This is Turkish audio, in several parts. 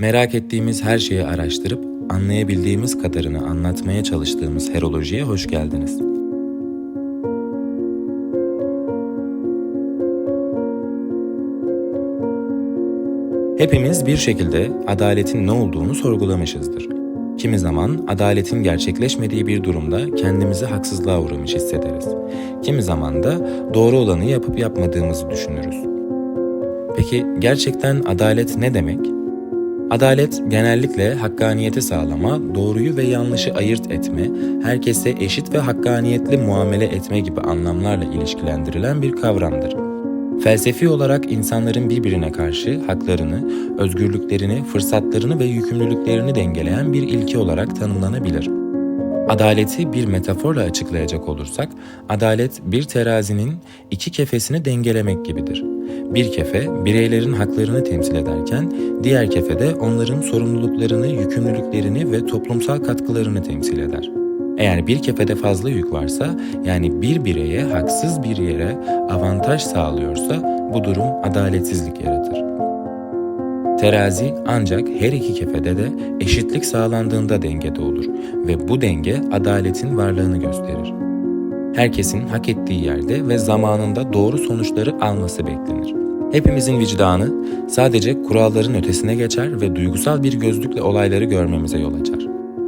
Merak ettiğimiz her şeyi araştırıp anlayabildiğimiz kadarını anlatmaya çalıştığımız Heroloji'ye hoş geldiniz. Hepimiz bir şekilde adaletin ne olduğunu sorgulamışızdır. Kimi zaman adaletin gerçekleşmediği bir durumda kendimizi haksızlığa uğramış hissederiz. Kimi zaman da doğru olanı yapıp yapmadığımızı düşünürüz. Peki gerçekten adalet ne demek? Adalet genellikle hakkaniyeti sağlama, doğruyu ve yanlışı ayırt etme, herkese eşit ve hakkaniyetli muamele etme gibi anlamlarla ilişkilendirilen bir kavramdır. Felsefi olarak insanların birbirine karşı haklarını, özgürlüklerini, fırsatlarını ve yükümlülüklerini dengeleyen bir ilke olarak tanımlanabilir. Adaleti bir metaforla açıklayacak olursak, adalet bir terazinin iki kefesini dengelemek gibidir. Bir kefe bireylerin haklarını temsil ederken, diğer kefe de onların sorumluluklarını, yükümlülüklerini ve toplumsal katkılarını temsil eder. Eğer bir kefede fazla yük varsa, yani bir bireye haksız bir yere avantaj sağlıyorsa bu durum adaletsizlik yaratır. Terazi ancak her iki kefede de eşitlik sağlandığında dengede olur ve bu denge adaletin varlığını gösterir. Herkesin hak ettiği yerde ve zamanında doğru sonuçları alması beklenir. Hepimizin vicdanı sadece kuralların ötesine geçer ve duygusal bir gözlükle olayları görmemize yol açar.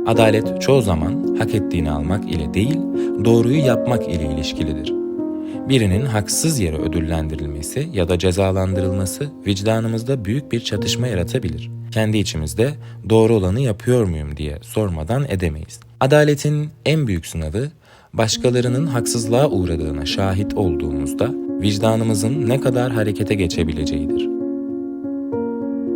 Adalet çoğu zaman hak ettiğini almak ile değil, doğruyu yapmak ile ilişkilidir. Birinin haksız yere ödüllendirilmesi ya da cezalandırılması vicdanımızda büyük bir çatışma yaratabilir. Kendi içimizde doğru olanı yapıyor muyum diye sormadan edemeyiz. Adaletin en büyük sınavı başkalarının haksızlığa uğradığına şahit olduğumuzda vicdanımızın ne kadar harekete geçebileceğidir.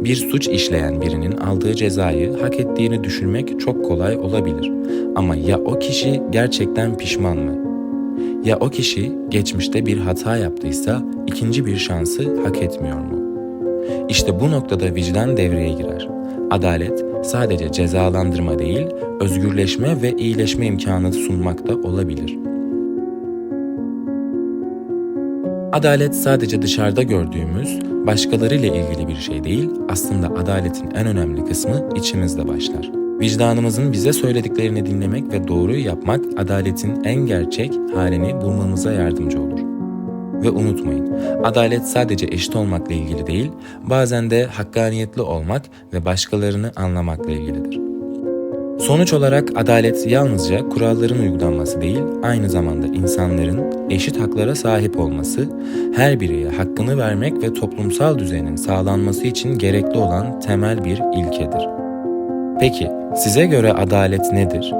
Bir suç işleyen birinin aldığı cezayı hak ettiğini düşünmek çok kolay olabilir. Ama ya o kişi gerçekten pişman mı? Ya o kişi geçmişte bir hata yaptıysa ikinci bir şansı hak etmiyor mu? İşte bu noktada vicdan devreye girer. Adalet sadece cezalandırma değil, özgürleşme ve iyileşme imkanı sunmak da olabilir. Adalet sadece dışarıda gördüğümüz başkalarıyla ilgili bir şey değil, aslında adaletin en önemli kısmı içimizde başlar. Vicdanımızın bize söylediklerini dinlemek ve doğruyu yapmak adaletin en gerçek halini bulmamıza yardımcı olur. Ve unutmayın, adalet sadece eşit olmakla ilgili değil, bazen de hakkaniyetli olmak ve başkalarını anlamakla ilgilidir. Sonuç olarak adalet yalnızca kuralların uygulanması değil, aynı zamanda insanların eşit haklara sahip olması, her bireye hakkını vermek ve toplumsal düzenin sağlanması için gerekli olan temel bir ilkedir. Peki, size göre adalet nedir?